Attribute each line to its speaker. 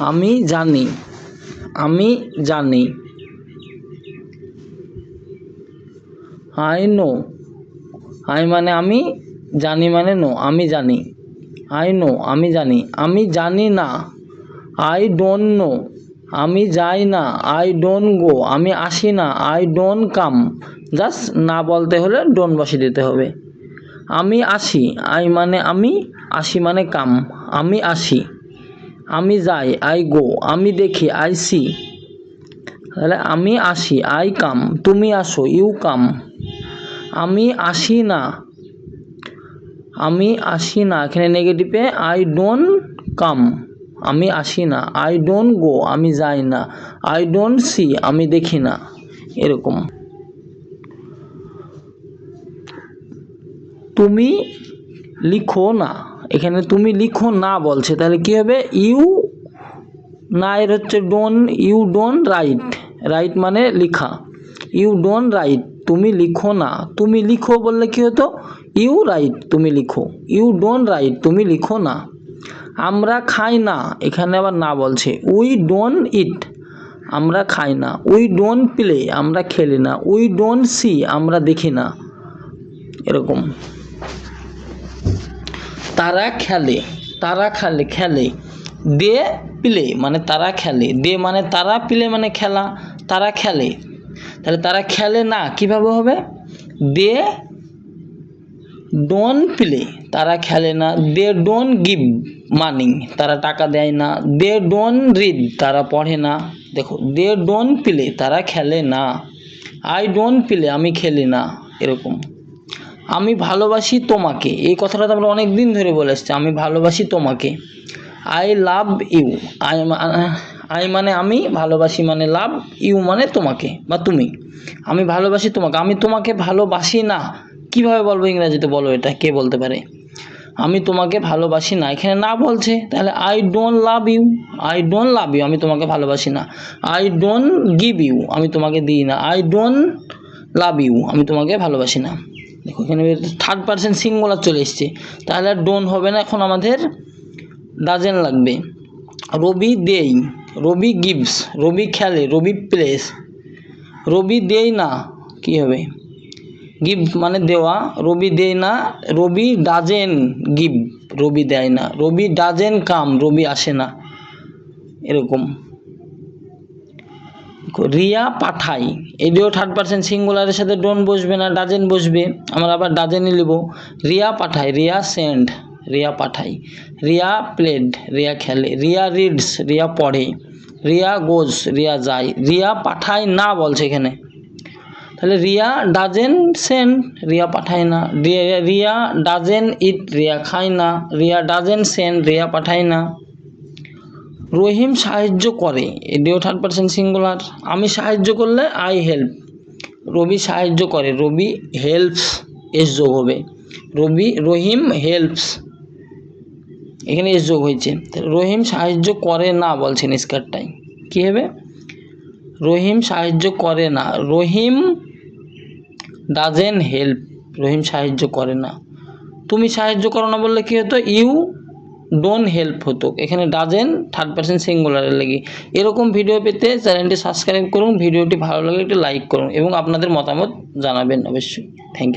Speaker 1: আমি জানি আমি জানি। I know. আই মানে আমি, জানি মানে নো, আমি জানি। আই নো, আমি জানি। আমি জানি না। I don't know. আমি যাই না। I don't go. আমি আসি না। I don't come. জাস্ট না বলতে হলে ডোন্ট বসিয়ে দিতে হবে। আমি আসি। আই মানে আমি, আসি মানে কাম। আমি আসি। আমি যাই, আই গো, আমি দেখি, আই সি। তাহলে আমি আসি, আই কাম, তুমি আসো, ইউ কাম। আমি আসি না। আমি আসি না। এখানে নেগেটিভে আই ডোন্ট কাম আমি আসি না। আই ডোন্ট গো আমি যাই না। আই ডোন্ট সি আমি দেখি না। এরকম। তুমি লিখো না। এখানে তুমি লিখো না বলছে, তাহলে কি হবে? ইউ না এর হচ্ছে done, you done write. Write মানে লিখা। ইউ ডোন রাইট, তুমি লিখো না। তুমি লিখো বললে কি হতো? ইউ রাইট, তুমি লিখো। ইউ ডোন রাইট, তুমি লিখো না। আমরা খাই না, এখানে আবার না বলছে। উই ডোন ইট, আমরা খাই না। উই ডোন প্লে, আমরা খেলি না। উই ডোন সি, আমরা দেখি না। এরকম। তারা খেলে তারা খেলে খেলে। দে প্লে মানে তারা খেলে। দে মানে তারা প্লে মানে খেলা, তারা খেলে। তাহলে তারা খেলে না, কীভাবে হবে? দে ডোন প্লে, তারা খেলে না। দে ডোন গিভ মানি তারা টাকা দেয় না। দে ডোন রিড, তারা পড়ে না। দেখো, দে ডোন প্লে, তারা খেলে না। আই ডোন্ট প্লে, আমি খেলি না। এরকম। আমি ভালোবাসি তোমাকে। এই কথাটা তো আমরা অনেক দিন ধরে বলে এসছি আমি ভালোবাসি তোমাকে। I love you I I মানে আমি, ভালোবাসি মানে লাভ ইউ মানে তোমাকে বা তুমি। আমি ভালোবাসি তোমাকে। আমি তোমাকে ভালোবাসি না। কীভাবে বলব ইংরাজিতে বলো এটা? কে বলতে পারে? আমি তোমাকে ভালোবাসি না। এখানে না বলছে, তাহলে I don't love you I don't love you আমি তোমাকে ভালোবাসি না। আই ডোন্ট গিভ ইউ আমি তোমাকে দিই না। আই ডোন্ট লাভ ইউ আমি তোমাকে ভালোবাসি না। দেখো, এখানে থার্ড পার্সেন্ট সিঙ্গুলার চলে এসছে। তাহলে আর ডোন হবে না, এখন আমাদের ডাজেন লাগবে। রবি দেই, রবি গিভস রবি খেলে, রবি প্লেস রবি দেই না, কি হবে? গিভ মানে দেওয়া, রবি দেয় না, রবি ডাজেন গিভ রবি দেয় না। রবি ডাজেন কাম, রবি আসে না। এরকম। রিয়া পাঠাই। এডিও থার্ড পার্সেন্ট সিঙ্গুলারের সাথে ডোন বসবে না, ডাজেন বসবে, আমরা আবার ডাজেনই নেব। রিয়া পাঠাই, রিয়া সেন্ড রিয়া পাঠাই। রিয়া প্লেড রিয়া খেলে, রিয়া রিডস রিয়া পড়ে। রিয়া গোজ রিয়া যায়। রিয়া পাঠায় না বলছে এখানে। তাহলে রিয়া ডাজেন সেন্ড রিয়া পাঠায় না। রিয়া রিয়া ডাজেন ইট রিয়া খায় না। রিয়া ডাজেন সেন্ড রিয়া পাঠায় না। রহিম সাহায্য করে এডিও থার্ড পার্সেন্ট সিঙ্গুলার আমি সাহায্য করলে আই হেল্প রবি সাহায্য করে, রবি হেল্পস এস যোগ হবে। রবি, রহিম হেল্পস এখানে এস যোগ হয়েছে। রহিম সাহায্য করে না বলছেন স্কারটাই কী হবে? রহিম সাহায্য করে না। রহিম ডাজেন হেল্প রহিম সাহায্য করে না। তুমি সাহায্য করো না বললে কী হতো? ইউ ডোন্ট হেল্প হতো। এখানে ডাজেন থার্ড পার্সেন্ট সিঙ্গুলারের লেগে। এরকম ভিডিও পেতে চ্যানেলটি সাবস্ক্রাইব করুন ভিডিওটি ভালো লাগলে একটি লাইক করুন এবং আপনাদের মতামত জানাবেন অবশ্যই। Thank you